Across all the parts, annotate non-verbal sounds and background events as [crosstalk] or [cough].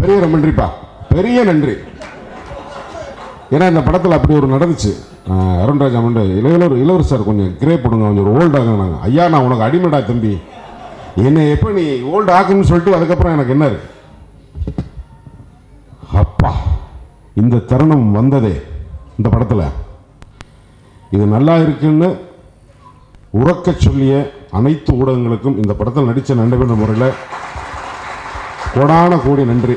பெரிய ரொம்ப நன்றிப்பா. பெரிய நன்றி. ஏன்னா இந்த படத்தில் அப்படி ஒரு நடந்துச்சு. அருண்ராஜ் அமண்டு இளவர் இளவர் சார் கொஞ்சம் கிரே போடுங்க கொஞ்சம் ஒரு ஓல்டு நாங்கள் ஐயா நான் உனக்கு அடிமடா தம்பி. என்னை எப்போ நீ ஓல்டு ஆகும்னு சொல்லிட்டு அதுக்கப்புறம் எனக்கு என்ன? இருக்கு அப்பா இந்த தருணம் வந்ததே இந்த படத்தில். இது நல்லா இருக்குன்னு உறக்கச் சொல்லிய அனைத்து ஊடகங்களுக்கும் இந்த படத்தில் நடித்த நண்பர்கள் முறையில் கோடான கோடி நன்றி.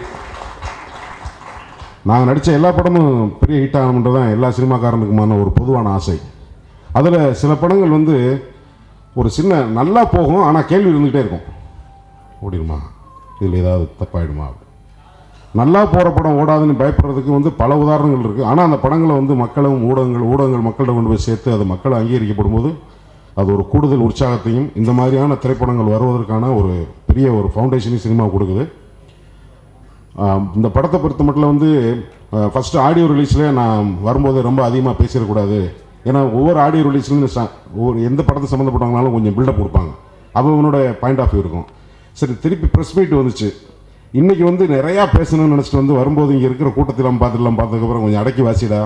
நாங்கள் நடித்த எல்லா படமும் பெரிய ஹிட் ஆகணுன்றது தான் எல்லா சினிமாக்காரனுக்குமான ஒரு பொதுவான ஆசை. அதில் சில படங்கள் வந்து ஒரு சின்ன நல்லா போகும் ஆனால் கேள்வி இருந்துகிட்டே இருக்கும். ஓடிடுமா? இதில் ஏதாவது தப்பாயிடுமா? நல்லா போகிற படம் ஓடாதுன்னு பயப்படுறதுக்கு வந்து பல உதாரணங்கள் இருக்குது ஆனால் அந்த படங்களை வந்து மக்களும் ஊடகங்கள் ஊடகங்கள் மக்கள்கிட்ட கொண்டு போய் சேர்த்து அது மக்கள் அங்கீகரிக்கப்படும் போது அது ஒரு கூடுதல் உற்சாகத்தையும் இந்த மாதிரியான திரைப்படங்கள் வருவதற்கான ஒரு பெரிய ஒரு ஃபவுண்டேஷனையும் சினிமா கொடுக்குது. இந்த படத்தை பொறுத்த மட்டும் வந்து ஃபஸ்ட்டு ஆடியோ ரிலீஸில் நான் வரும்போது ரொம்ப அதிகமாக பேசிடக்கூடாது. ஏன்னா ஒவ்வொரு ஆடியோ ரிலீஸ்லையும் ஒவ்வொரு எந்த படத்தை சம்மந்தப்பட்டவங்களாலும் கொஞ்சம் பில்டப் கொடுப்பாங்க. அவனோட பாயிண்ட் ஆஃப் வியூ இருக்கும். சரி திருப்பி ப்ரெஸ் மீட் வந்துச்சு. இன்றைக்கி வந்து நிறையா பேசணும்னு நினச்சிட்டு வந்து வரும்போது இங்கே இருக்கிற கூட்டத்திலாம் பார்த்துட்டுலாம் பார்த்ததுக்கப்புறம் கொஞ்சம் அடக்கி வாசிடா.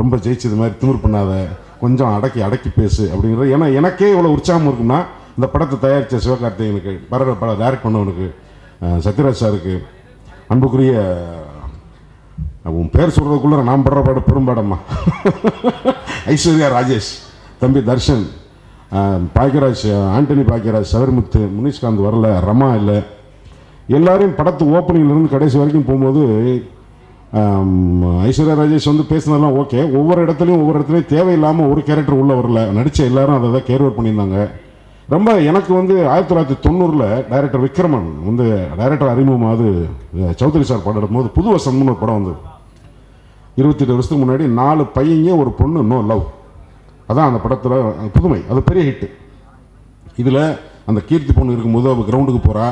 ரொம்ப ஜெயிச்சது மாதிரி திமிர் பண்ணாத. கொஞ்சம் அடக்கி அடக்கி பேசு அப்படிங்கிறது ஏன்னா எனக்கே இவ்வளோ உற்சாகம் இருக்குன்னா இந்த படத்தை தயாரித்த சிவகார்த்திகனுக்கு பட படம் டைரக்ட் பண்ணவனுக்கு சத்யராஜ் சாருக்கு அன்புக்குரிய உன் பேர் சொல்கிறதுக்குள்ளே நான் படுற பாடு பெரும்பாடம்மா. ஐஸ்வர்யா ராஜேஷ் தம்பி தர்ஷன் பாக்கியராஜ் ஆண்டனி பாக்கியராஜ் சவர்முத்து முனிஷ்காந்த் வரல ரமா இல்லை. எல்லாரையும் படத்து ஓப்பனிங்லேருந்து கடைசி வரைக்கும் போகும்போது ஐஸ்வர்யா ராஜேஷ் வந்து பேசினதெல்லாம் ஓகே ஒவ்வொரு இடத்துலையும் ஒவ்வொரு இடத்துலையும் தேவையில்லாமல் ஒரு கேரக்டர் உள்ளே வரல. நடித்த எல்லாரும் அதை தான் கேர்வர் பண்ணியிருந்தாங்க. ரொம்ப எனக்கு வந்து ஆயிரத்தி தொள்ளாயிரத்தி தொண்ணூறில் டைரக்டர் விக்ரமன் வந்து டைரக்டர் அறிமுகமாவது சௌத்ரி சார் படம் எடுக்கும்போது புது வசம்னு ஒரு படம் வந்தது. இருபத்தெட்டு வருஷத்துக்கு முன்னாடி நாலு பையங்க ஒரு பொண்ணு நோ லவ் அதான் அந்த படத்தில் புதுமை. அது பெரிய ஹிட்டு இதில் அந்த கீர்த்தி பொண்ணு இருக்கும்போது அவள் கிரவுண்டுக்கு போகிறா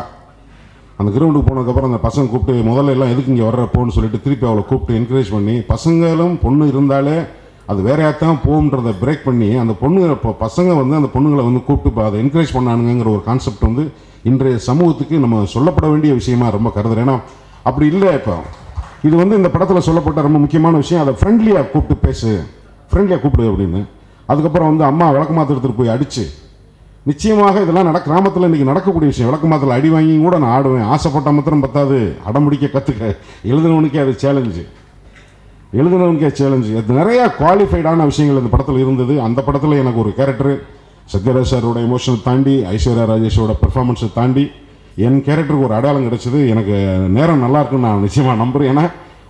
அந்த கிரவுண்டுக்கு போனதுக்கப்புறம் அந்த பசங்க கூப்பிட்டு முதல்ல எல்லாம் எதுக்கு இங்கே வர்றப்போன்னு சொல்லிட்டு திருப்பி அவளை கூப்பிட்டு என்கரேஜ் பண்ணி பசங்களும் பொண்ணு இருந்தாலே அது வேற தான் போகுன்றதை பிரேக் பண்ணி அந்த பொண்ணு இப்போ பசங்க வந்து அந்த பொண்ணுங்களை வந்து கூப்பிட்டு இப்போ அதை என்கரேஜ் பண்ணானுங்கிற ஒரு கான்செப்ட் வந்து இன்றைய சமூகத்துக்கு நம்ம சொல்லப்பட வேண்டிய விஷயமா ரொம்ப கருதுறேன். ஏன்னா அப்படி இல்லை இப்போ. இது வந்து இந்த படத்தில் சொல்லப்பட்ட ரொம்ப முக்கியமான விஷயம். அதை ஃப்ரெண்ட்லியாக கூப்பிட்டு பேசு. ஃப்ரெண்ட்லியாக கூப்பிடு அப்படின்னு. அதுக்கப்புறம் வந்து அம்மா விளக்கமாத்து எடுத்துகிட்டு போய் அடிச்சு. நிச்சயமாக இதெல்லாம் நட கிராமத்தில் இன்றைக்கி நடக்கக்கூடிய விஷயம். விளக்கமாத்தில் அடி வாங்கி கூட நான் ஆடுவேன். ஆசைப்பட்ட மாத்திரம் பத்தாது. அடம்பிடிக்க கற்றுக்க எழுதுனவனுக்கே அது சேலஞ்சு எழுதுனவனுக்கே சேலஞ்சு அது நிறைய குவாலிஃபைடான விஷயங்கள் இந்த படத்தில் இருந்தது. அந்த படத்தில் எனக்கு ஒரு கேரக்டர் சத்யராஜ் சாரோட எமோஷனை தாண்டி ஐஸ்வர்யா ராஜேஷோட பெர்ஃபார்மன்ஸை தாண்டி என் கேரக்டருக்கு ஒரு அடையாளம் கிடைச்சது. எனக்கு நேரம் நல்லா இருக்குன்னு நான் நிச்சயமாக நம்புறேன். ஏன்னா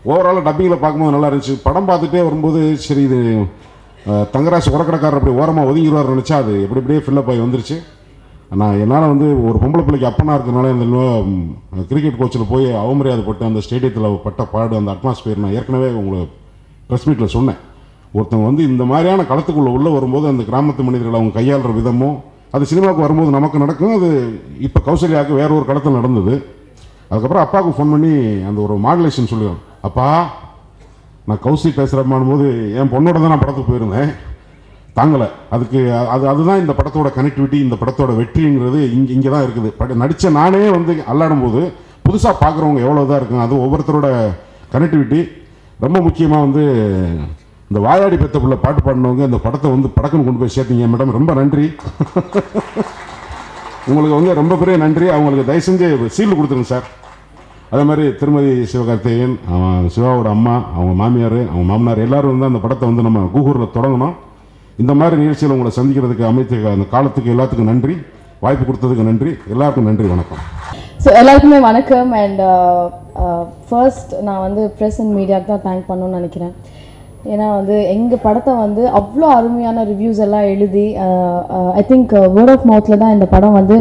ஓவராலாக டப்பிங்கில் பார்க்கும்போது நல்லா இருந்துச்சு. படம் பார்த்துட்டே வரும்போது சரி இது அஹ், தங்கராஜ் உரக்கடைக்காரர் அப்படி ஓரமாக ஒதுங்கிடுவார் நினச்சா அது எப்படி இப்படியே ஃபில்லப் ஆகி வந்துருச்சு. நான் என்னால் வந்து ஒரு பொம்பளை பிள்ளைக்கு அப்பனா இருக்கிறதுனால இந்த கிரிக்கெட் கோச்சில் போய் அவமரியாதை பட்டு அந்த ஸ்டேடியத்தில் பட்ட பாடு அந்த அட்மாஸ்பியர் நான் ஏற்கனவே உங்களை ப்ரெஸ் மீட்டில் சொன்னேன். ஒருத்தவங்க வந்து இந்த மாதிரியான களத்துக்குள்ளே உள்ளே வரும்போது அந்த கிராமத்து மனிதர்கள் அவங்க கையாளுற விதமும் அது சினிமாவுக்கு வரும்போது நமக்கு நடக்கும். அது இப்போ கௌசல்யாவுக்கு வேற ஒரு களத்தில் நடந்தது. அதுக்கப்புறம் அப்பாவுக்கு ஃபோன் பண்ணி அந்த ஒரு மாடுலேஷன் சொல்லுவேன் அப்பா நான் கௌசி பேசுகிறப்பான் போது என் பொண்ணோட தான் நான் படத்துக்கு போயிருந்தேன். தாங்கலை. அதுக்கு அது அதுதான் இந்த படத்தோட கனெக்டிவிட்டி இந்த படத்தோட வெற்றிங்கிறது இங்கே இங்கே தான் இருக்குது. பட் நடித்த நானே வந்து அல்லாடும் போது புதுசாக பார்க்குறவங்க எவ்வளோ தான் இருக்குங்க அது ஒவ்வொருத்தரோட கனெக்டிவிட்டி ரொம்ப முக்கியமாக வந்து இந்த வாயாடி பெத்த பிள்ளை பாட்டு பாடினவங்க இந்த படத்தை வந்து படக்குன்னு கொண்டு போய் சேர்த்தீங்க மேடம். ரொம்ப நன்றி. உங்களுக்கு வந்து ரொம்ப பெரிய நன்றி. அவங்களுக்கு தயவு செஞ்சு சீல் கொடுத்துருங்க சார். அதே மாதிரி திருமதி சிவகார்த்திகேயன் அவன் சிவாவோட அம்மா அவங்க மாமியார் அவங்க மாமனார் எல்லோரும் வந்து அந்த படத்தை வந்து நம்ம கூகூரில் தொடங்கணும். இந்த மாதிரி நிகழ்ச்சியில் உங்களை சந்திக்கிறதுக்கு அமைத்த அந்த காலத்துக்கு எல்லாத்துக்கும் நன்றி வாய்ப்பு கொடுத்ததுக்கு நன்றி. எல்லாருக்கும் நன்றி வணக்கம். ஸோ எல்லாருக்குமே வணக்கம் அண்ட் ஃபர்ஸ்ட் uh, uh, நான் வந்து ப்ரெஸ் அண்ட் மீடியாவுக்கு தான் தேங்க் பண்ணணும்னு நினைக்கிறேன். ஏன்னா வந்து எங்கள் படத்தை வந்து அவ்வளோ அருமையான ரிவ்யூஸ் எல்லாம் எழுதி ஐ திங்க் வேர்ட் ஆஃப் மவுத்தில் தான் இந்த படம் வந்து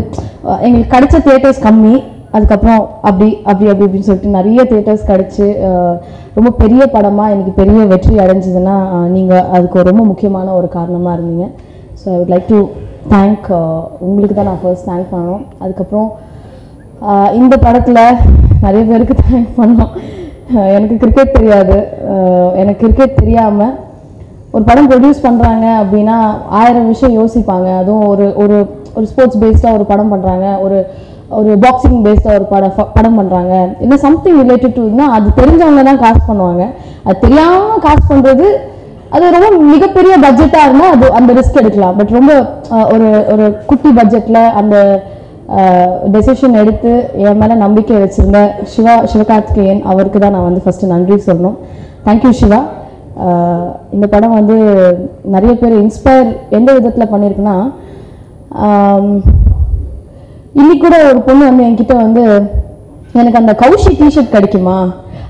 uh, எங்களுக்கு கிடைச்ச தேட்டர்ஸ் கம்மி அதுக்கப்புறம் அப்படி அப்படி அப்படி அப்படின்னு சொல்லிட்டு நிறைய தேட்டர்ஸ் கிடச்சி ரொம்ப பெரிய படமாக எனக்கு பெரிய வெற்றி அடைஞ்சதுன்னா நீங்கள் அதுக்கு ரொம்ப முக்கியமான ஒரு காரணமாக இருந்தீங்க. So I would like to thank உங்களுக்கு தான் நான் ஃபர்ஸ்ட் தேங்க் பண்ணணும். அதுக்கப்புறம் இந்த படத்தில் நிறைய பேருக்கு தேங்க் பண்ணோம் எனக்கு கிரிக்கெட் தெரியாது. எனக்கு கிரிக்கெட் தெரியாமல் ஒரு படம் ப்ரொடியூஸ் பண்ணுறாங்க அப்படின்னா ஆயிரம் விஷயம் யோசிப்பாங்க. அதுவும் ஒரு ஒரு ஒரு ஸ்போர்ட்ஸ் பேஸ்டாக ஒரு படம் பண்ணுறாங்க ஒரு ஒரு பாக்ஸிங் பேஸ்டாக ஒரு படம் படம் பண்ணுறாங்க இல்லை சம்திங் ரிலேட்டட் டுனா அது தெரிஞ்சவங்க தான் காசு பண்ணுவாங்க. அது தெரியாமல் காசு பண்ணுறது அது ரொம்ப மிகப்பெரிய பட்ஜெட்டாக இருந்தால் அது அந்த ரிஸ்க் எடுக்கலாம். பட் ரொம்ப ஒரு ஒரு குட்டி பட்ஜெட்டில் அந்த டெசிஷன் எடுத்து என் மேலே நம்பிக்கை வச்சிருந்த சிவா சிவகார்த்திகேயன் அவருக்கு தான் நான் வந்து ஃபஸ்ட்டு நன்றி சொல்லணும். Thank you Siva. இந்த படம் வந்து நிறைய பேர் இன்ஸ்பயர் எந்த விதத்தில் பண்ணியிருக்குன்னா இன்னைக்கு கூட ஒரு பொண்ணு வந்து என்கிட்ட வந்து எனக்கு அந்த கௌஷி டிஷர்ட் கிடைக்குமா?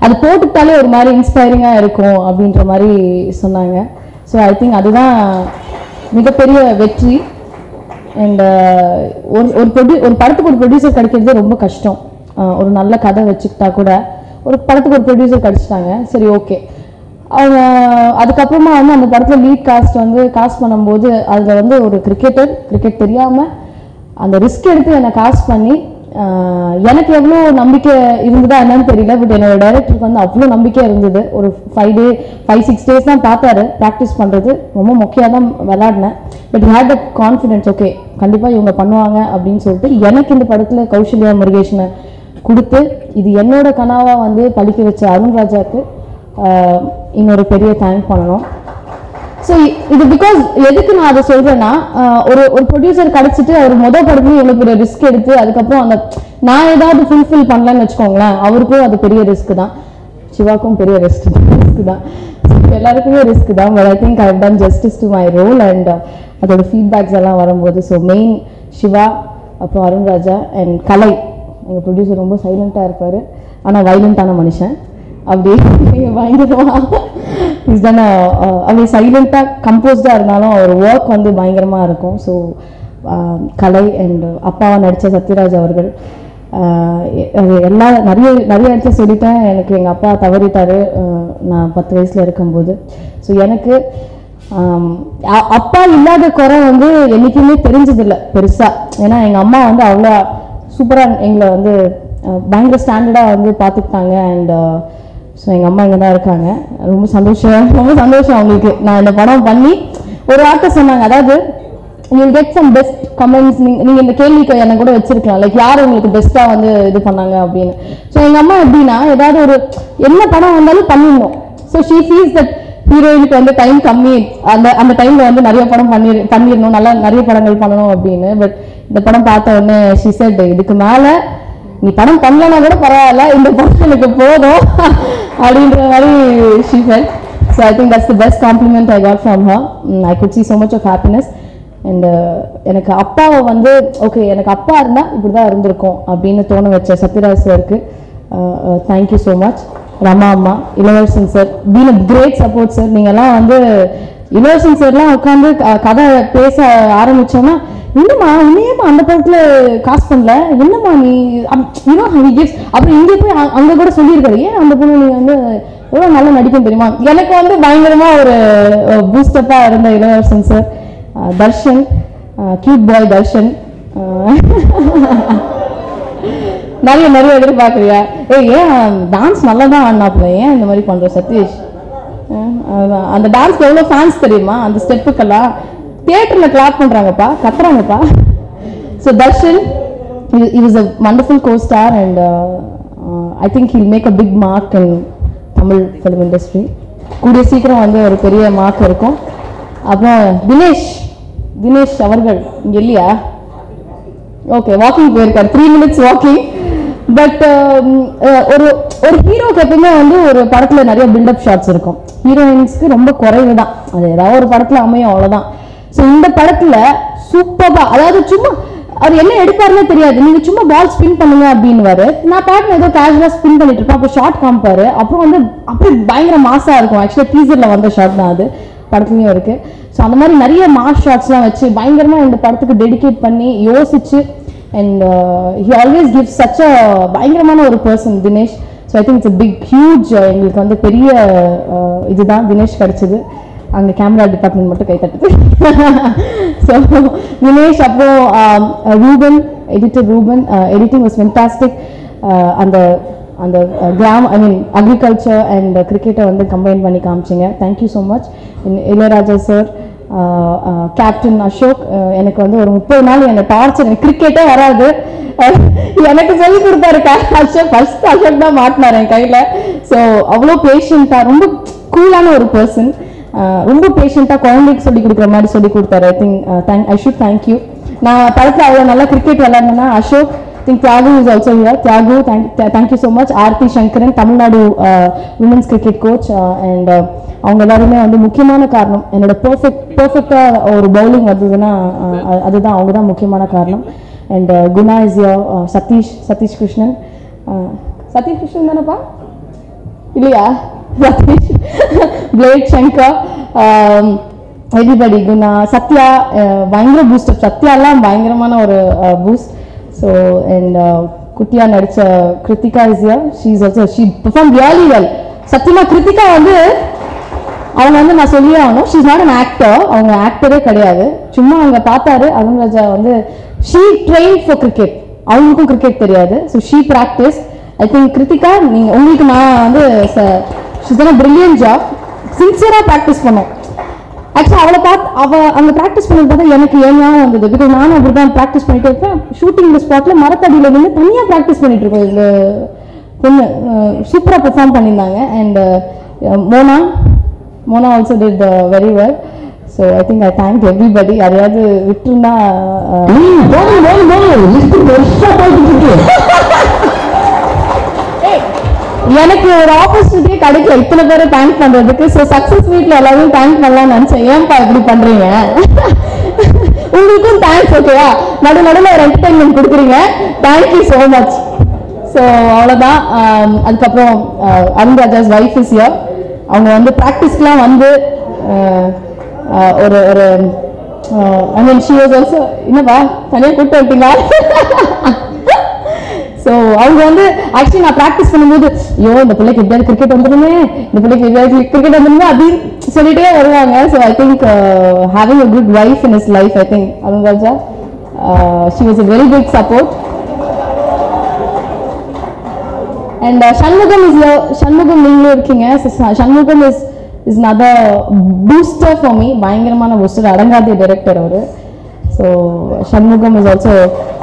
அது போட்டுக்கிட்டாலே ஒரு மாதிரி இன்ஸ்பைரிங்காக இருக்கும் அப்படின்ற மாதிரி சொன்னாங்க. ஸோ ஐ திங்க் அதுதான் மிகப்பெரிய வெற்றி. அண்ட் ஒரு ஒரு ப்ரொடியூ ஒரு படத்துக்கு ஒரு ப்ரொடியூசர் கிடைக்கிறது ரொம்ப கஷ்டம். ஒரு நல்ல கதை வச்சுக்கிட்டா கூட ஒரு படத்துக்கு ஒரு ப்ரொடியூசர் கிடச்சிட்டாங்க. சரி ஓகே அவங்க அதுக்கப்புறமா வந்து அந்த படத்தில் லீட் காஸ்ட் வந்து காஸ்ட் பண்ணும்போது அதில் வந்து ஒரு கிரிக்கெட்டர் கிரிக்கெட் தெரியாமல் அந்த ரிஸ்க் எடுத்து என்னை காஸ்ட் பண்ணி எனக்கு எவ்வளோ நம்பிக்கை இருந்ததா என்னன்னு தெரியல பட் என்னோட டைரக்டருக்கு வந்து அவ்வளோ நம்பிக்கை இருந்தது. ஒரு five day five six days தான் பார்த்தாரு ப்ராக்டிஸ் பண்ணுறது ரொம்ப முக்கியம் தான் விளாடினேன் but had that confidence okay கண்டிப்பாக இவங்க பண்ணுவாங்க அப்படின்னு சொல்லிட்டு எனக்கு இந்த படத்தில் கௌசல்யா முருகேஷனை கொடுத்து இது என்னோட கனவாக வந்து பழிக்க வச்ச அருண்ராஜாவுக்கு இன்னொரு பெரிய தேங்க் பண்ணணும். ஸோ இது பிகாஸ் எதுக்கு நான் அதை சொல்றேன்னா ஒரு ஒரு ப்ரொடியூசர் கிடைச்சிட்டு அவர் மொதல் படத்துலையும் இவ்வளோ பெரிய ரிஸ்க் எடுத்து அதுக்கப்புறம் அந்த நான் ஏதாவது ஃபுல்ஃபில் பண்ணலன்னு வச்சுக்கோங்களேன் அவருக்கும் அது பெரிய ரிஸ்க் தான். சிவாக்கும் பெரிய ரிஸ்க் ரிஸ்க் தான். எல்லாருக்குமே ரிஸ்க் தான். But I think I done justice to my role and அதோட ஃபீட்பேக்ஸ் எல்லாம் வரும்போது ஸோ மெயின் சிவா அப்புறம் அருண்ராஜா அண்ட் கலை. எங்கள் ப்ரொடியூசர் ரொம்ப சைலண்ட்டாக இருப்பார். ஆனால் வைலண்ட்டான மனுஷன். அப்படி [laughs] பயங்கரமா இஸ் டன் அவர் சைலண்ட்டாக கம்போஸ்டாக இருந்தாலும் அவர் ஒர்க் வந்து பயங்கரமாக இருக்கும். ஸோ um, கலை அண்ட் அப்பாவை நடித்த சத்யராஜ் அவர்கள் எல்லா நிறைய நிறைய இடத்துல சொல்லிட்டேன். எனக்கு எங்கள் அப்பா தவறிட்டாரு. நான் பத்து வயசில் இருக்கும்போது. ஸோ எனக்கு um, அப்பா இல்லாத குறை வந்து என்றைக்குமே தெரிஞ்சதில்லை பெருசாக ஏன்னா எங்கள் அம்மா வந்து அவ்வளோ சூப்பராக எங்களை வந்து பயங்கர ஸ்டாண்டர்டாக வந்து பார்த்துக்கிட்டாங்க. அண்ட் ஸோ எங்கள் அம்மா இங்கே தான் இருக்காங்க. ரொம்ப சந்தோஷம். ரொம்ப சந்தோஷம் அவங்களுக்கு. நான் இந்த படம் பண்ணி ஒரு வார்த்தை சொன்னாங்க. அதாவது you get some best comments நீங்கள் நீங்கள் இந்த கேள்விக்கு என்ன கூட வச்சிருக்கலாம். லைக் யார் உங்களுக்கு பெஸ்ட்டாக வந்து இது பண்ணாங்க அப்படின்னு. ஸோ எங்கள் அம்மா எப்படின்னா ஏதாவது ஒரு என்ன படம் வந்தாலும் பண்ணிடணும். ஸோ ஷீ ஃபீல்ஸ் தட் ஹீரோயினுக்கு வந்து டைம் கம்மி. அந்த அந்த டைமில் வந்து நிறைய படம் பண்ணி பண்ணிடணும். நல்லா நிறைய படங்கள் பண்ணணும் அப்படின்னு. பட் இந்த படம் பார்த்த உடனே ஷி செட் இதுக்கு மேலே நீ படம் பண்ணலனா கூட பரவாயில்ல இந்த படம் எனக்கு போதும் அப்படின்ற மாதிரி she said so I think that's the best compliment I got from her I could see so much of happiness and எனக்கு அப்பாவை வந்து ஓகே எனக்கு அப்பா இருந்தால் இப்படி தான் இருந்திருக்கும் அப்படின்னு தோண வச்ச சத்யராஜ் சாருக்கு தேங்க்யூ ஸோ மச் ரமா அம்மா Ilavarasan sir been a great support sir நீங்கள்லாம் வந்து இளவரசன் சார்லாம் உட்காந்து கதை பேச ஆரம்பிச்சோன்னா என்னம்மா உன்னையேம்மா அந்த படத்துல காசு பண்ணல? என்னம்மா நீ யூனோ ஹி அப்புறம் இங்கே போய் அங்கே அங்க கூட சொல்லியிருக்காரு. ஏன் அந்த பொண்ணு நீங்க வந்து எவ்வளோ நல்லா நடிக்கும் தெரியுமா? எனக்கு வந்து பயங்கரமா ஒரு பூஸ்டப்பா இருந்த Ilavarasan sir Darshan. Cute boy Darshan. நிறைய நிறைய எதிர்பார்க்குறியா ஏய் ஏன் டான்ஸ் நல்லா தான் ஆடினாப்புல? ஏன் இந்த மாதிரி பண்ணுறோம் சதீஷ்? அந்த டான்ஸ்க்கு எவ்வளோ ஃபேன்ஸ் தெரியுமா? அந்த ஸ்டெப்புக்கெல்லாம் தியேட்டரில் கிளாப் பண்ணுறாங்கப்பா கத்துறாங்கப்பா. So Darshan it is a wonderful co star and I think he'll make a big mark in Tamil film industry கூடிய சீக்கிரம் வந்து ஒரு பெரிய மார்க் இருக்கும். அப்புறம் தினேஷ் தினேஷ் அவர்கள் இங்கே இல்லையா? ஓகே வாக்கிங் போயிருக்காரு. த்ரீ மினிட்ஸ் வாக்கிங் பட் ஒரு ஒரு ஹீரோக்கு எப்பவுமே வந்து ஒரு படத்துல நிறைய பில்டப் ஷாட்ஸ் இருக்கும். ஹீரோயின்ஸ்க்கு ரொம்ப குறைவு தான் அது ஏதாவது ஒரு படத்தில் அமையும் அவ்வளோதான் ஸோ இந்த படத்துல சூப்பராக அதாவது சும்மா அவர் என்ன எடுப்பாருன்னே தெரியாது. நீங்க சும்மா பால் ஸ்பின் பண்ணுங்க அப்படின்னுவாரு. நான் பாட்டு ஏதோ கேஷுவலா ஸ்பின் பண்ணிட்டு இருப்பேன். அப்போ ஷார்ட் காமிப்பாரு. அப்புறம் வந்து அப்படியே பயங்கர மாசா இருக்கும். ஆக்சுவலா டீசர்ல வந்த ஷார்ட் தான் அது. படத்துலயும் இருக்கு. ஸோ அந்த மாதிரி நிறைய மாஸ் ஷார்ட்ஸ்லாம் வச்சு பயங்கரமா இந்த படத்துக்கு டெடிகேட் பண்ணி யோசிச்சு and he always give such a பயங்கரமான ஒரு person Dinesh so I think it's big huge எங்களுக்கு வந்து பெரிய uh, இதுதான். தினேஷ் கிடைச்சது. அங்கே கேமரா டிபார்ட்மெண்ட் மட்டும் கை தட்டுது. [laughs] ஸோ தினேஷ் அப்போ Ruben editor Ruben editing was fantastic அந்த அந்த கிராம் ஐ மீன் அக்ரிகல்ச்சர் அண்ட் கிரிக்கெட்டை வந்து கம்பைன் பண்ணி காமிச்சிங்க. Thank you so much Ilaiyaraaja sir captain Ashok எனக்கு வந்து ஒரு முப்பது நாள் என்னை டார்ச்சர் எனக்கு கிரிக்கெட்டே வராது. எனக்கு சொல்லி கொடுத்தாரு அசோக். ஃபர்ஸ்ட் அசோக் தான் மாட்டினார் என் கையில். ஸோ அவ்வளோ பேஷண்ட்டாக ரொம்ப கூலான ஒரு பர்சன் ரொம்ப பேஷண்ட்டாக குழந்தைக்கு சொல்லி கொடுக்குற மாதிரி சொல்லி கொடுத்தாரு. I think thank I should thank you நான் படத்தில் அவ்வளோ நல்லா cricket விளாட்னா Ashok think Thiyagu is also here Thiyagu thank you so much Aarthi Sankaran Tamil Nadu women's cricket coach and அவங்க எல்லாருமே வந்து முக்கியமான காரணம். என்னோட பர்ஃபெக்ட் பர்ஃபெக்டாக ஒரு பவுலிங் வந்ததுன்னா அதுதான் அவங்க தான் முக்கியமான காரணம். And uh, Guna is yo uh, Satish Satish Krishnan. Satish Krishnan தானேப்பா? இல்லையா? Ratheesh played Shankar everybody Guna Sathya ah, பயங்கர பூஸ்டப் சத்யாலாம் பயங்கரமான ஒரு பூஸ்ட் ஸோ அண்ட் குட்டியா நடிச்ச Krithika is here she is also she perform really well சத்தியமா கிருத்திகா வந்து அவங்க வந்து நான் சொல்லியே ஆகணும். ஷீஸ் நாட் அன் ஆக்டர் அவங்க ஆக்டரே கிடையாது. சும்மா அவங்க பார்த்தாரு. அருண் ராஜா வந்து ஷீ ட்ரெயின் ஃபார் கிரிக்கெட் அவங்களுக்கும் கிரிக்கெட் தெரியாது. So she practice I think Krithika நீங்க உங்களுக்கு நான் வந்து ஷிஸ் பிரில்லியன் ஜாப் சின்சியராக ப்ராக்டிஸ் பண்ணோம். ஆக்சுவலி அவளை பார்த்து அவ அங்க ப்ராக்டிஸ் பண்ணது பார்த்தா எனக்கு ஏன் வந்தது. பிகாஸ் நானும் அப்படி தான் ப்ராக்டிஸ் பண்ணிட்டு இருப்பேன். ஷூட்டிங் ஸ்பாட்ல மரத்தடியில நின்று தனியாக ப்ராக்டிஸ் பண்ணிட்டு இருக்கோம் இந்த பொண்ணு சூப்பராக பெர்ஃபார்ம் பண்ணியிருந்தாங்க. And Mona Mona also did very well so I think I thank everybody யாரையாவது விட்டுருந்தா [laughs] எனக்கு ஒரு ஆப்பர்ச்சுனிட்டியே கிடைக்கல. இத்தனை பேரை தேங்க் பண்றதுக்கு. ஸோ சக்ஸஸ் வீட்டில் எல்லாரையும் தேங்க் பண்ணலாம்னு நினைச்சேன். ஏன்பா இப்படி பண்றீங்க? உங்களுக்கும் தேங்க்ஸ் ஓகேவா நடு நடுவில் ஒரு என்டர்டைன்மெண்ட் கொடுக்குறீங்க. தேங்க்யூ ஸோ மச் ஸோ அவ்வளோதான் அதுக்கப்புறம் Arunraja's Arun wife is here அவங்க வந்து ப்ராக்டிஸ்க்குலாம் வந்து uh, uh, ஒரு ஒரு I mean she was also என்னப்பா தனியாக கூப்பிட்டு விட்டீங்களா [laughs] ஸோ அவங்க வந்து ஆக்சுவலி நான் ப்ராக்டிஸ் பண்ணும்போது ஐயோ இந்த பிள்ளைக்கு எப்படியாவது கிரிக்கெட் வந்துடுமே இந்த பிள்ளைக்கு எப்படியாவது கிரிக்கெட் வந்துடுமே அப்படின்னு சொல்லிட்டே வருவாங்க. So I think having a good wife in his life I think Arun Raja she was a very good support and Shanmugam is Shanmugam நீங்களும் இருக்கீங்க. Shanmugam is is another booster for me பயங்கரமான booster அடங்காத director அவர். So Shanmugam is also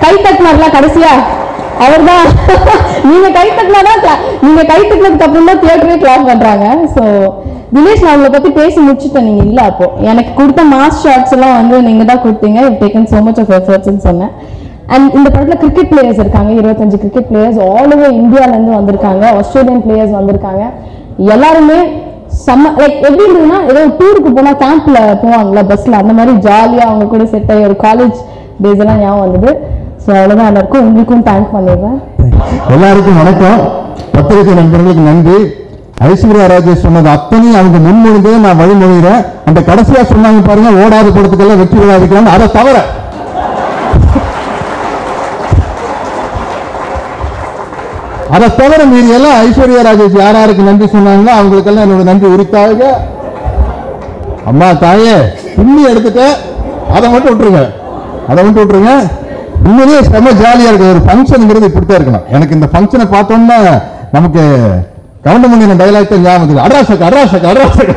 கை தட்டினார்ல கடைசியாக அவர் தான் நீங்க கை தட்டினாதான் cla- நீங்க கை தட்டினதுக்கு அப்புறம் தான் தியேட்டரே கிளாஸ் பண்றாங்க. ஸோ தினேஷ் நான் உங்களை பத்தி பேசி முடிச்சுட்டேன். நீங்க இல்ல அப்போ. எனக்கு கொடுத்த மாஸ் ஷார்ட்ஸ் எல்லாம் வந்து நீங்க தான் கொடுத்தீங்க. Taken so much of efforts சொன்னேன். அண்ட் இந்த படத்துல கிரிக்கெட் பிளேயர்ஸ் இருக்காங்க. இருபத்தஞ்சு கிரிக்கெட் பிளேயர்ஸ் ஆல் ஓவர் இந்தியால இருந்து வந்திருக்காங்க. ஆஸ்திரேலியன் பிளேயர்ஸ் வந்திருக்காங்க. எல்லாருமே செம்ம லைக் எப்படி இருந்ததுன்னா ஏதோ டூருக்கு போனா கேம்ப்ல போவாங்கல்ல பஸ்ல அந்த மாதிரி ஜாலியா அவங்க கூட செட் ஆகி ஒரு காலேஜ் டேஸ் எல்லாம் ஞாபகம் வந்தது. ஸோ அவ்வளோதான் எல்லாருக்கும் உங்களுக்கும் தேங்க் பண்ணிடுறேன் எல்லாருக்கும் வணக்கம். பத்திரிகை நண்பர்களுக்கு நன்றி. ஐஸ்வர்யா ராஜேஷ் சொன்னது அத்தனையும் அவங்க முன்மொழிந்தே நான் வழிமொழிகிறேன். அந்த கடைசியா சொன்னாங்க பாருங்க ஓடாத படத்துக்கெல்லாம் வெற்றி விழா இருக்கிறாங்க அதை தவிர அதை தவிர மீறி எல்லாம் ஐஸ்வர்யா ராஜேஷ் யார் யாருக்கு நன்றி சொன்னாங்களோ அவங்களுக்கெல்லாம் என்னோட நன்றி உரித்தாக அம்மா தாயே பின்னி எடுத்துட்டு அதை மட்டும் விட்டுருங்க. அதை மட்டும் விட்டுருங்க. உண்மையிலேயே செம ஜாலியா இருக்கு ஒரு ஃபங்க்ஷனுங்கிறது இப்படித்தான் இருக்கணும். எனக்கு இந்த ஃபங்க்ஷனை பார்த்தோம்னா நமக்கு கவுண்டமணியின டைலாக் தான் ஞாபகம் வருது. அட்ராசக் அட்ராசக் அட்ராசக்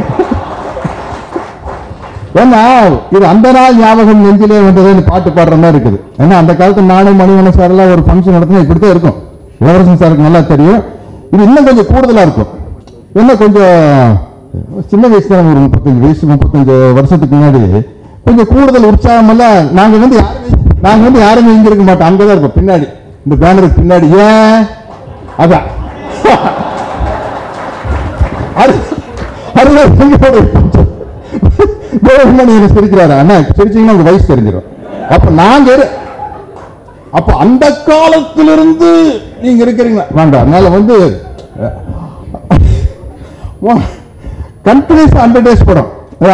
ஏன்னா இது அந்த நாள் ஞாபகம் நெஞ்சிலே வந்ததுன்னு பாட்டு பாடுற மாதிரி இருக்குது. ஏன்னா அந்த காலத்து நானும் மணிவன சார் எல்லாம் ஒரு ஃபங்க்ஷன் நடத்தினா இப்படித்தான் இருக்கும். இளவரசன் சாருக்கு நல்லா தெரியும். இது இன்னும் கொஞ்சம் கூடுதலாக இருக்கும். இன்னும் கொஞ்சம் சின்ன வயசுல ஒரு முப்பத்தஞ்சு வயசு முப்பத்தஞ்சு வருஷத்துக்கு முன்னாடி கொஞ்சம் கூடுதல் உற்சாகமெல்லாம் நாங்கள் வந்து யாருமே நாங்கள் வந்து யாருமே இங்கே இருக்க மாட்டோம். அங்கே தான் இருக்கோம் பின்னாடி. இந்த பேனருக்கு பின்னாடி. ஏன்? அதான். அது அதுதான் எங்களோட பஞ்சம். தேவமணி சிரிக்கிறாரு? அண்ணா சிரிச்சீங்கன்னா உங்க வயசு தெரிஞ்சிடும் அப்ப நாங்க இரு- அப்ப அந்த காலத்திலிருந்து நீங்க இருக்கிறீங்க வேண்டாம் அதனால வந்து கண்டினியூஸ் ஹண்ட்ரட் டேஸ் படம்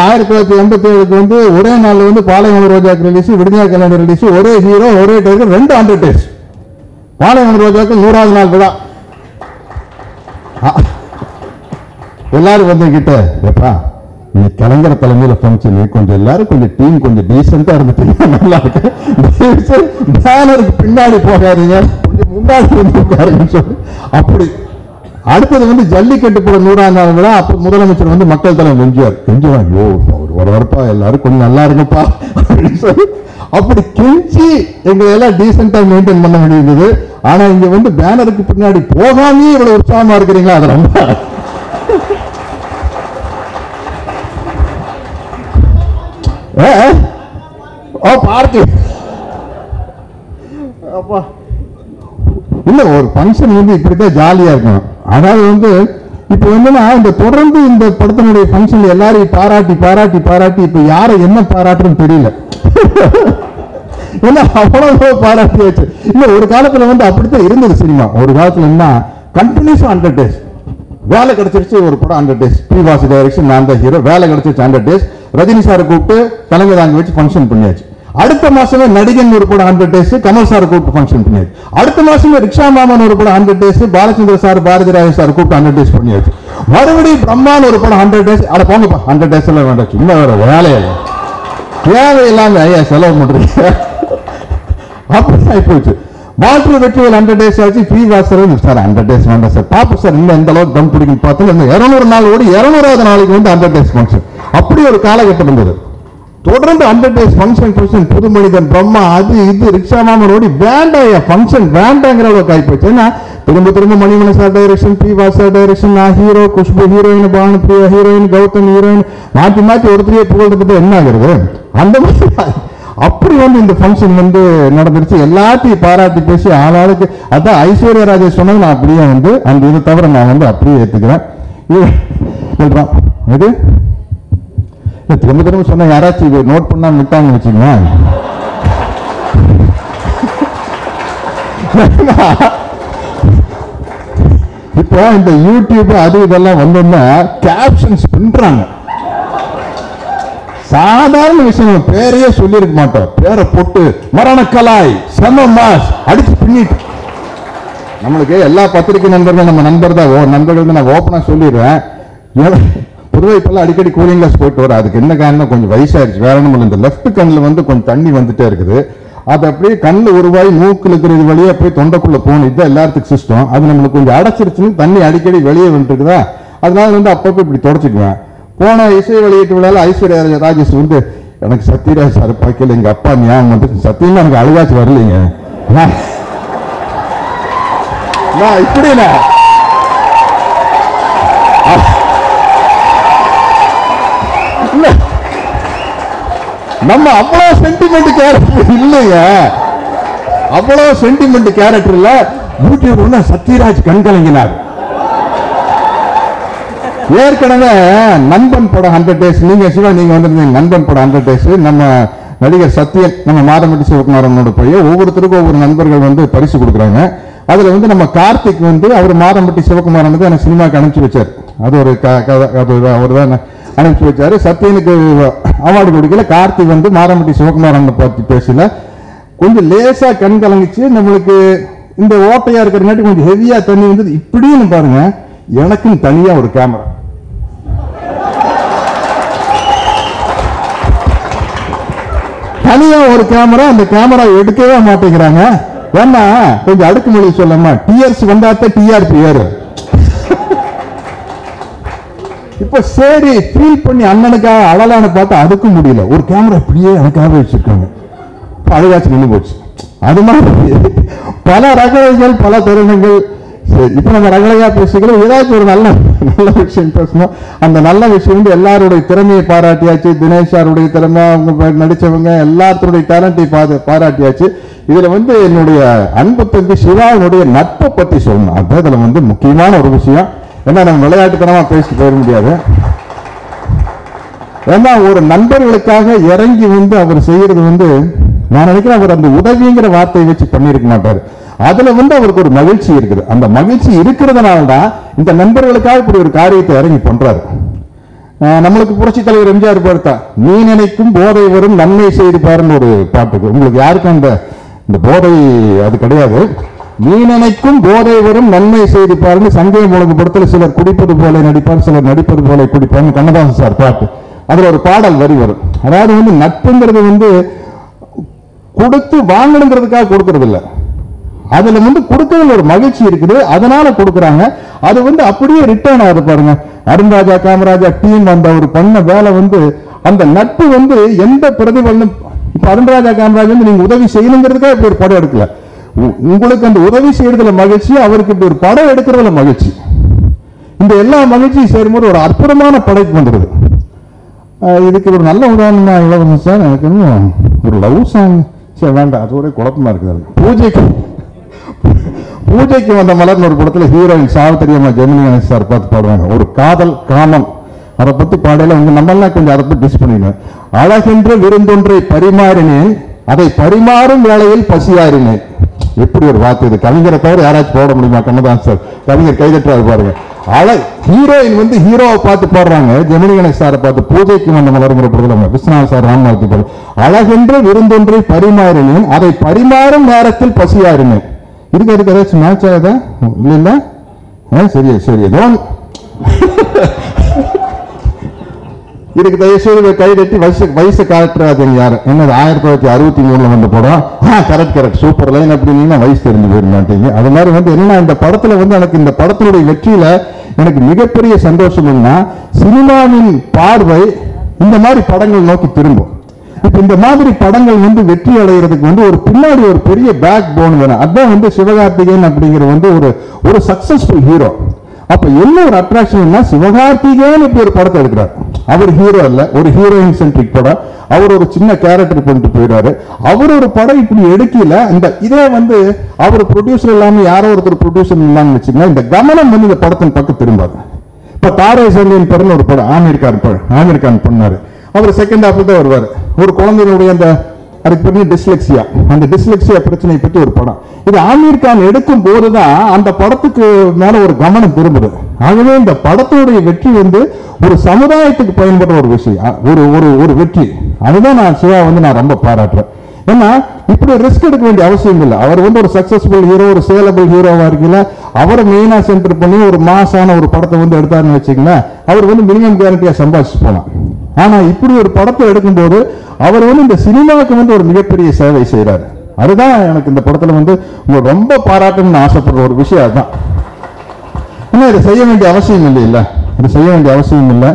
ஆயிரத்தி தொள்ளாயிரத்தி எண்பத்தி ஏழுக்கு வந்து ஒரே நாள்ல வந்து பாளையம் ரோஜாக்கு ரிலீஸ் விடுதலை கல்யாணம் ரிலீஸ் ஒரே ஹீரோ ஒரே டைகர் ரெண்டு ஹண்ட்ரட் டேஸ் பாளையம் ரோஜாக்கு நூறாவது நாள் விழா. எல்லாரும் வந்து கிட்ட எப்பா நீ கலைஞர தலைமையில ஃபங்க்ஷன் கொஞ்சம் எல்லாரும் கொஞ்சம் டீம் கொஞ்சம் டீசெண்டா இருந்துட்டீங்க நல்லா இருக்கு. பேனருக்கு பின்னாடி போகாதீங்க. கொஞ்சம் முன்னாடி வந்து உட்காருங்கன்னு சொல்லி. அப்படி அடுத்தது வந்து ஜல்லிக்கட்டு போட நூறாம் நாள் விழா அப்ப முதலமைச்சர் வந்து மக்கள் தலைவர் எம்ஜிஆர் எம்ஜிஆர் ஐயோ அவர் ஒரு வரப்பா எல்லாரும் கொஞ்சம் நல்லா இருங்கப்பா. அப்படின்னு சொல்லி அப்படி கெஞ்சி எங்களை எல்லாம் டீசெண்டா மெயின்டைன் பண்ண வேண்டியிருந்தது. ஆனா இங்க வந்து பேனருக்கு பின்னாடி போகாமே இவ்வளவு உற்சாகமா இருக்கிறீங்களா? அது ரொம்ப ஓ பார்த்து. அப்பா. இல்ல ஒரு ஃபங்க்ஷன் வந்து இப்படித்தான் ஜாலியா இருக்கும். அதாவது வந்து இப்போ என்னன்னா இந்த தொடர்ந்து இந்த படத்தினுடைய ஃபங்க்ஷன் எல்லாரையும் பாராட்டி பாராட்டி பாராட்டி இப்போ யாரை என்ன பாராட்டுன்னு தெரியல. ஏன்னா அவ்வளோ பாராட்டியாச்சு. இல்லை ஒரு காலத்துல வந்து அப்படித்தான் இருந்தது சினிமா. ஒரு காலத்துல என்ன கண்டினியூஸாக ஹண்ட்ரட் டேஸ் வேலை கிடைச்சிருச்சு ஒரு படம் hundred days P Vasu direction நான் தான் ஹீரோ வேலை கிடைச்சிருச்சு ஹண்ட்ரட் டேஸ் ரஜினி சாரை கூப்பிட்டு தலைமை தாங்க வச்சு ஃபங்க்ஷன் பண்ணியாச்சு. அடுத்த மாசமே நடிகன் ஒரு படம் ஹண்ட்ரட் டேஸ் கமல் சார் கூப்பிட்டு ஃபங்க்ஷன் பண்ணியாச்சு. அடுத்த மாசமே ரிக்ஷா மாமன் ஒரு படம் hundred days Balachandra sir Bharathi Raja sir கூப்பிட்டு ஹண்ட்ரட் டேஸ் பண்ணியாச்சு. மறுபடியும் பிரம்மான் ஒரு படம் ஹண்ட்ரட் டேஸ் அட போங்கப்பா ஹண்ட்ரட் டேஸ் எல்லாம் வேண்டாம் சும்மா வேற வேலையில்லை தேவையில்லாம ஐயா செலவு பண்றீங்க. அப்படி ஆயிப்போச்சு மாற்று வெற்றிகள் ஹண்ட்ரட் டேஸ் ஆச்சு ஃப்ரீ வாசர் சார் ஹண்ட்ரட் டேஸ் வேண்டாம் சார். பாப்பு சார் இன்னும் எந்த அளவுக்கு தம் பிடிக்கும் பார்த்தா இந்த இரநூறு நாள் ஓடி இரநூறாவது நாளைக்கு வந்து ஹண்ட்ரட் டேஸ் ஃபங்க்ஷன் அப்படி ஒரு காலகட்டம் இருந்தது. தொடர்ந்து ஹண்ட்ரட் டேஸ் ஃபங்க்ஷன் ஃபங்க்ஷன் புது மனிதன் பிரம்மா அது இது ரிக்ஷாமாமன் ஓடி வேண்டாம் ஃபங்க்ஷன் வேண்டாங்கிற அளவுக்கு ஆயிப்போச்சு. ஏன்னா திரும்ப திரும்ப மணிமணி sir direction P Vasu direction நான் hero Khushbu heroine Bhanu Priya heroine Gautam heroine மாற்றி மாற்றி ஒருத்தரையே புகழ்ந்துட்டு என்ன ஆகுறது? அந்த மாதிரி அப்படி வந்து இந்த ஃபங்க்ஷன் வந்து நடந்துருச்சு. எல்லாத்தையும் பாராட்டி பேசி ஆளாளுக்கு அதான் ஐஸ்வர்யா ராஜேஷ் சொன்னது நான் அப்படியே வந்து அந்த இதை தவிர நான் வந்து அப்படியே ஏற்றுக்கிறேன் இது- இது திரும்ப திரும்ப சொன்ன யாராச்சும் இது நோட் பண்ணா விட்டாங்க வச்சுக்கோங்க [laughs] இப்போ இந்த யூடியூப் அது இதெல்லாம் வந்தோம்னா கேப்ஷன்ஸ் பண்றாங்க. சாதாரண விஷயம் பேரையே சொல்லியிருக்க மாட்டோம். பேரை போட்டு மரணக்கலாய் செம மாஸ் அடிச்சு பின்னிட்டு. நம்மளுக்கு எல்லா பத்திரிகை நண்பர்களும் நம்ம நண்பர் தான் ஓ நண்பர்கள் நான் ஓப்பனாக சொல்லிடுவேன் குருவை இப்பெல்லாம் அடிக்கடி கூலிங் கிளாஸ் போயிட்டு வர அதுக்கு என்ன காரணம் கொஞ்சம் வயசாயிருச்சு. வேற ஒன்றும் இந்த லெஃப்ட் கண்ணில் வந்து கொஞ்சம் தண்ணி வந்துட்டே இருக்குது. அது அப்படியே கண்ணில் உருவாகி மூக்கில் இருக்கிறது வழியாக போய் தொண்டைக்குள்ளே போகணும் இதுதான் எல்லாத்துக்கும் சிஸ்டம் அது நம்மளுக்கு கொஞ்சம் அடைச்சிருச்சுன்னு தண்ணி அடிக்கடி வெளியே வந்துட்டுக்குதா அதனால வந்து அப்பப்போ இப்படி தொடச்சிக்குவேன். போன இசை வெளியீட்டு விழாவில் ஐஸ்வர்யா ராஜேஷ் வந்து எனக்கு சத்யராஜ் சார் பார்க்கல. எங்கள் அப்பா ஞாபகம் வந்து சத்தியமாக எனக்கு அழுகாச்சு வரலைங்க. நான் இப்படி நம்ம அவ்வளவு சென்டிமெண்ட் கேரக்டர் இல்லைங்க. அவ்வளவு சென்டிமெண்ட் கேரக்டர் இல்ல யூடியூப் சத்யராஜ் கண்கலங்கினார். ஏற்கனவே நண்பன் படம் ஹண்ட்ரட் டேஸ் நீங்க சிவா நீங்க வந்திருந்தீங்க நண்பன் படம் ஹண்ட்ரட் டேஸ் நம்ம நடிகர் சத்யன் நம்ம மாதம்பட்டி சிவகுமாரனோட போய் ஒவ்வொருத்தருக்கும் ஒவ்வொரு நண்பர்கள் வந்து பரிசு கொடுக்குறாங்க. அதுல வந்து நம்ம கார்த்திக் வந்து அவர் மாதம்பட்டி சிவகுமாரன் வந்து எனக்கு சினிமாவுக்கு அனுப்பிச்சு வச்சார். அது ஒரு க- கதை அவர் தான் அனுப்பிச்சு வச்சாரு. சத்யனுக்கு அவார்டு கொடுக்கல. கார்த்திக் வந்து மாதம்பட்டி சிவகுமாரன் பத்தி பேசல. கொஞ்சம் லேசா கண் கலங்கிச்சு. நம்மளுக்கு இந்த ஓட்டையா இருக்கிறங்காட்டி கொஞ்சம் ஹெவியா தண்ணி வந்தது. இப்படின்னு பாருங்க. எனக்கும் தனியா ஒரு கேமரா தனியா ஒரு கேமரா அந்த கேமரா எடுக்கவே மாட்டேங்கிறாங்க. ஏன்னா கொஞ்சம் அடுக்குமொழி சொல்லாம டிஆர்சி வந்தாத்த டிஆர்பி ஏறு இப்ப சரி ஃபீல் பண்ணி அண்ணனுக்காக அழலான்னு பார்த்தா அதுக்கும் முடியல. ஒரு கேமரா இப்படியே எனக்காக வச்சிருக்காங்க. இப்ப அழுகாச்சு நின்று போச்சு. அது மாதிரி பல ரகங்கள் பல தருணங்கள். சரி இப்ப நம்ம ரகளையா பேசிக்கிறோம் ஏதாச்சும் ஒரு நல்ல நல்ல விஷயம் பேசணும். அந்த நல்ல விஷயம் வந்து எல்லாருடைய திறமையை பாராட்டியாச்சு. தினேஷ் சாருடைய திறமை அவங்க ப- நடிச்சவங்க எல்லாத்தருடைய டேலண்டை பாராட்டியாச்சு. இதுல வந்து என்னுடைய அன்பு தம்பி சிவாவினுடைய நட்பை பத்தி சொல்லணும். அதுதான் இதுல வந்து முக்கியமான ஒரு விஷயம். ஏன்னா நம்ம விளையாட்டுத்தனமாக பேசிட்டு போயிட முடியாது. ஏன்னா ஒரு நண்பர்களுக்காக இறங்கி வந்து அவர் செய்யறது வந்து நான் நினைக்கிறேன் அவர் அந்த உதவிங்கிற வார்த்தையை வச்சு பண்ணியிருக்க மாட்டார். அதுல வந்து அவருக்கு ஒரு மகிழ்ச்சி இருக்குது. அந்த மகிழ்ச்சி இருக்கிறதுனால தான் இந்த நண்பர்களுக்காக இப்படி ஒரு காரியத்தை இறங்கி பண்றாரு. நம்மளுக்கு புரட்சி தலைவர் எம்ஜிஆர் பார்த்தா நீ நினைக்கும் போதை வரும் நன்மை செய்து பாருன்னு ஒரு பாட்டுக்கு. உங்களுக்கு யாருக்கும் அந்த இந்த போதை அது கிடையாது. மீனனைக்கும் போதை வரும் நன்மை செய்து பாருன்னு சங்கை முழங்கு படத்துல சிலர் குடிப்பது போல நடிப்பார் சிலர் நடிப்பது போல குடிப்பார் கண்ணதாசன் சார் பாட்டு. அதுல ஒரு பாடல் வரி வரும். அதாவது வந்து நட்புங்கிறது வந்து கொடுத்து வாங்கணுங்கிறதுக்காக கொடுக்கறது இல்லை அதுல வந்து கொடுக்கறதுல ஒரு மகிழ்ச்சி இருக்குது. அதனால கொடுக்குறாங்க. அது வந்து அப்படியே ரிட்டர்ன் ஆகுது பாருங்க. அருண்ராஜா காமராஜா டீம் அந்த ஒரு பண்ண வேலை வந்து அந்த நட்பு வந்து எந்த பிரதிபலனும் இப்ப அருண்ராஜா காமராஜ் வந்து நீங்க உதவி செய்யணுங்கிறதுக்காக இப்படி ஒரு படம் எடுக்கல. உங்களுக்கு அந்த உதவி செய்யறதுல மகிழ்ச்சி அவருக்கு இப்படி ஒரு படம் எடுக்கிறதுல மகிழ்ச்சி. இந்த எல்லா மகிழ்ச்சியும் சேரும்போது ஒரு அற்புதமான படைப்பு வந்துடுது. இதுக்கு ஒரு நல்ல உதாரணமா இளவரசன் சார் எனக்கு இன்னும் ஒரு லவ் சாங் சரி வேண்டாம் அது ஒரே குழப்பமா இருக்குது பூஜைக்கு பூஜைக்கு வந்த மலர்னு ஒரு படத்துல ஹீரோயின் சாவித்திரி ஜெமினி கணேஷ் சார் பார்த்து பாடுவாங்க. ஒரு காதல் காமம். அதை பற்றி பாடையில் உங்க நம்மளாம் கொஞ்சம் அதை பற்றி டிஸ் பண்ணிடுவேன் அழகென்று விருந்தொன்றை பரிமாறினேன் அதை பரிமாறும் வேளையில் பசியாறினேன். எப்படி ஒரு வார்த்தை இது? கவிஞரை தவிர யாராச்சும் போட முடியுமா? கண்ணதான் சார். கவிஞர் கைதட்டுறாரு பாருங்க. அழ ஹீரோயின் வந்து ஹீரோவை பார்த்து பாடுறாங்க. ஜெமினி கணேஷ் சாரை பார்த்து பூஜைக்கு வந்த மலருங்கிற படத்துல விஸ்வநாத் சார் ராமநாத் பாடு அழகென்று விருந்தொன்றை பரிமாறினேன். அதை பரிமாறும் நேரத்தில் பசியாறினேன். இருக்க இருக்க ஏதாச்சும் மேட்ச் ஆகுதா? இல்ல இல்லை? சரியா சரி சரி ஏதோ இதுக்கு தயவுசெய்து கை தட்டி வயசு வயசு காட்டுறாதீங்க யார். என்னது ஆயிரத்தி தொள்ளாயிரத்தி அறுபத்தி மூணுல வந்த படம் கரெக்ட் கரெக்ட் சூப்பர் லைன் அப்படின்னீங்கன்னா வயசு தெரிஞ்சு போயிட மாட்டீங்க. அது மாதிரி வந்து என்ன இந்த படத்துல வந்து எனக்கு இந்த படத்தினுடைய வெற்றியில எனக்கு மிகப்பெரிய சந்தோஷம் என்ன சினிமாவின் பார்வை இந்த மாதிரி படங்கள் நோக்கி திரும்பும். இப்போ இந்த மாதிரி படங்கள் வந்து வெற்றி அடைகிறதுக்கு வந்து ஒரு பின்னாடி ஒரு பெரிய பேக் போன் வேணும். அதான் வந்து சிவகார்த்திகேயன் அப்படிங்கிற வந்து ஒரு ஒரு சக்சஸ்ஃபுல் ஹீரோ அப்ப என்ன ஒரு அட்ராக்ஷன்னா சிவகார்த்திகேயன் இப்படி ஒரு படத்தை எடுக்கிறார். அவர் ஹீரோ இல்ல ஒரு ஹீரோயின் சென்ட்ரிக் படம். அவர் ஒரு சின்ன கேரக்டர் பண்ணிட்டு போயிடாரு அவர் ஒரு படம் இப்படி எடுக்கல இந்த இதே வந்து அவர் ப்ரொடியூசர் இல்லாம யாரோ ஒருத்தர் ப்ரொடியூசர் இல்லாமல் வச்சுக்கோங்க இந்த கவனம் வந்து இந்த படத்தின் பக்கம் திரும்பாது இப்ப தாரே சந்தியன் பிறந்த ஒரு படம் ஆமீர் கான் படம் ஆமீர் கான் பண்ணாரு. அவர் செகண்ட் ஹாஃப்ல தான் வருவார். ஒரு குழந்தையினுடைய அந்த அதுக்கு பெரிய டிஸ்லெக்சியா அந்த டிஸ்லெக்சியா பிரச்சனையை பற்றி ஒரு படம். இது ஆமீர் கான் எடுக்கும் போதுதான் அந்த படத்துக்கு மேலே ஒரு கவனம் திரும்புது. ஆகவே இந்த படத்தோடைய வெற்றி வந்து ஒரு சமுதாயத்துக்கு பயன்படுற ஒரு விஷயம். ஒரு ஒரு ஒரு வெற்றி. அதுதான் நான் சிவா வந்து நான் ரொம்ப பாராட்டுறேன். ஏன்னா இப்படி ரிஸ்க் எடுக்க வேண்டிய அவசியம் இல்லை. அவர் வந்து ஒரு சக்சஸ்ஃபுல் ஹீரோ ஒரு சேலபிள் ஹீரோவா இருக்கல அவரை மெயினா சென்டர் பண்ணி ஒரு மாசான ஒரு படத்தை வந்து எடுத்தாருன்னு வச்சுங்களேன் அவர் வந்து மினிமம் கேரண்டியா சம்பாதிச்சு போகலாம் ஆனா இப்படி ஒரு படத்தை எடுக்கும்போது அவர் வந்து இந்த சினிமாவுக்கு வந்து ஒரு மிகப்பெரிய சேவை செய்கிறார் அதுதான் எனக்கு இந்த படத்துல வந்து ரொம்ப பாராட்டணும்னு ஆசைப்படுற ஒரு விஷயம் அதுதான். ஆனால் இதை செய்ய வேண்டிய அவசியம் இல்லை இல்ல. இது செய்ய வேண்டிய அவசியம் இல்லை.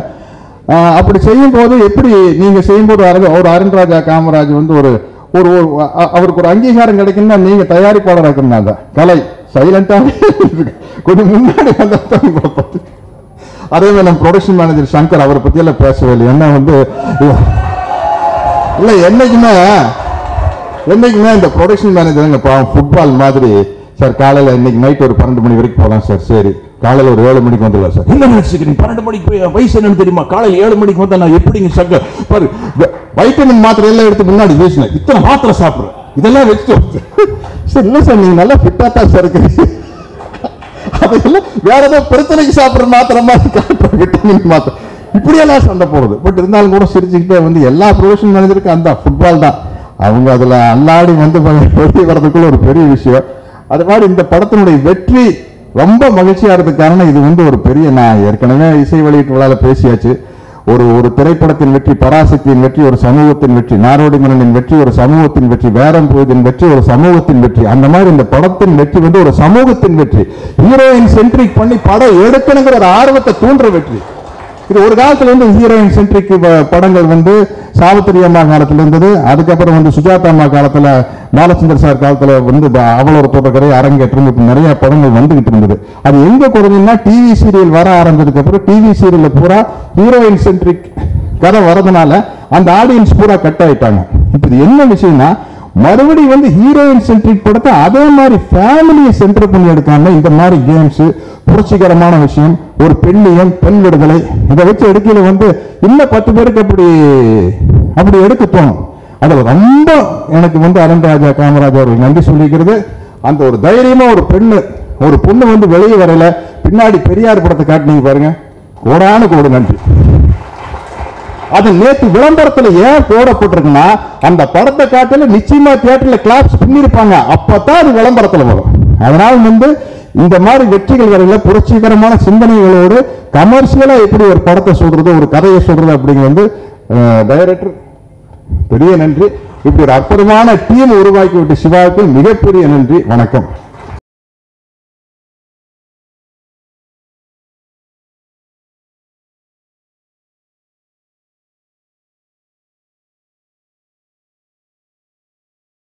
அப்படி செய்யும் போது எப்படி நீங்க செய்யும்போது ஒரு அருண்ராஜா காமராஜ் வந்து ஒரு ஒரு ஒரு அவருக்கு ஒரு அங்கீகாரம் கிடைக்குன்னா நீங்க தயாரிப்பாளராக இருக்கிறனால கலை சைலண்டாக கொஞ்சம் முன்னாடி வந்தா உங்களை பத்தி அதே மாதிரி நம்ம ப்ரொடக்ஷன் மேனேஜர் சங்கர் அவரை பத்தி எல்லாம் பேசவே இல்லை. என்ன வந்து இல்லை என்னைக்குமே என்னைக்குமே இந்த ப்ரொடக்ஷன் மேனேஜருங்க பாவம் ஃபுட்பால் மாதிரி. சார் காலையில் இன்னைக்கு நைட் ஒரு பன்னெண்டு மணி வரைக்கும் போகலாம் சார் சரி. காலையில் ஒரு ஏழு மணிக்கு வந்துடலாம் சார் என்ன நினைச்சுக்க பன்னெண்டு மணிக்கு போய் வயசு என்னன்னு தெரியுமா? காலையில் ஏழு மணிக்கு வந்தா நான் எப்படிங்க சங்கர்? பாரு வைட்டமின் மாத்திரை எல்லாம் எடுத்து முன்னாடி பேசினேன் இத்தனை மாத்திரை சாப்பிடுறேன் இதெல்லாம் வச்சுட்டு சார் இல்ல சார் நீங்க நல்லா ஃபிட்டா தான் சார் இருக்கு வேற ஏதோ பிரச்சனைக்கு சாப்பிடுற மாத்திரை மாதிரி விட்டமின் மாத்திரை. இப்படியெல்லாம் சண்டை போடுது பட் இருந்தாலும் கூட சிரிச்சுக்கிட்டே வந்து எல்லா ப்ரொஃபஷனல் மேனேஜருக்கும் அந்த ஃபுட்பால் தான். அவங்க அதில் அல்லாடி வந்து வெளியே வர்றதுக்குள்ள ஒரு பெரிய விஷயம். அது மாதிரி இந்த படத்தினுடைய வெற்றி ரொம்ப மகிழ்ச்சியாக இருக்கிறது காரணம் இது வந்து ஒரு பெரிய நான் ஏற்கனவே இசை வெளியீட்டு விழாவில் பேசியாச்சு. ஒரு ஒரு திரைப்படத்தின் வெற்றி பராசக்தியின் வெற்றி ஒரு சமூகத்தின் வெற்றி நாரோடி மன்னனின் வெற்றி ஒரு சமூகத்தின் வெற்றி வேரம் போதின் வெற்றி ஒரு சமூகத்தின் வெற்றி. அந்த மாதிரி இந்த படத்தின் வெற்றி வந்து ஒரு சமூகத்தின் வெற்றி. ஹீரோயின் சென்ட்ரிக் பண்ணி படம் எடுக்கணுங்கிற ஒரு ஆர்வத்தை தூண்டுற வெற்றி. இது ஒரு காலத்துல வந்து ஹீரோயின் சென்ட்ரிக் படங்கள் வந்து சாவித்திரி அம்மா காலத்துல இருந்தது. அதுக்கப்புறம் வந்து சுஜாதா அம்மா காலத்துல பாலச்சந்தர் சார் காலத்துல வந்து அவளோட தோட்டக்கரை அரங்கேற்றம் இப்படி நிறைய படங்கள் வந்துகிட்டு இருந்தது. அது எங்க குறைஞ்சுன்னா டிவி சீரியல் வர ஆரம்பிச்சதுக்கு அப்புறம் டிவி சீரியல்ல பூரா ஹீரோயின் சென்ட்ரிக் கதை வரதுனால அந்த ஆடியன்ஸ் பூரா கட் ஆயிட்டாங்க. இப்போ இது என்ன விஷயம்னா மறுபடியும் வந்து ஹீரோயின் சென்ட்ரிக் படத்தை அதே மாதிரி ஃபேமிலியை சென்டர் பண்ணி எடுக்காம இந்த மாதிரி கேம்ஸ் புரட்சிகரமான விஷயம் ஒரு பெண்ணியம் பெண் விடுதலை இதை வச்சு எடுக்கையில வந்து இன்னும் பத்து பேருக்கு அப்படி அப்படி எடுக்க தோணும். அதில் ரொம்ப எனக்கு வந்து அருண்ராஜா காமராஜா அவர்கள் நன்றி சொல்லிக்கிறது. அந்த ஒரு தைரியமா ஒரு பெண்ணு ஒரு பொண்ணு வந்து வெளியே வரல. பின்னாடி பெரியார் படத்தை காட்டினீங்க பாருங்க. கோடான கோடு நன்றி. அது நேற்று விளம்பரத்துல ஏன் போடப்பட்டிருக்குன்னா அந்த படத்தை காட்டில நிச்சயமா தியேட்டர்ல கிளாப்ஸ் பின்னிருப்பாங்க. அப்பதான் அது விளம்பரத்துல வரும். அதனால வந்து இந்த மாதிரி வெற்றிகள் வரையில புரட்சிகரமான சிந்தனைகளோடு கமர்ஷியலா எப்படி ஒரு படத்தை சொல்றது ஒரு கதையை சொல்றது அப்படிங்கிறது வந்து டைரக்டர் பெரிய நன்றி. இப்படி ஒரு அற்புதமான டீம் உருவாக்கி விட்டு சிவாவுக்கு மிகப்பெரிய நன்றி. வணக்கம்.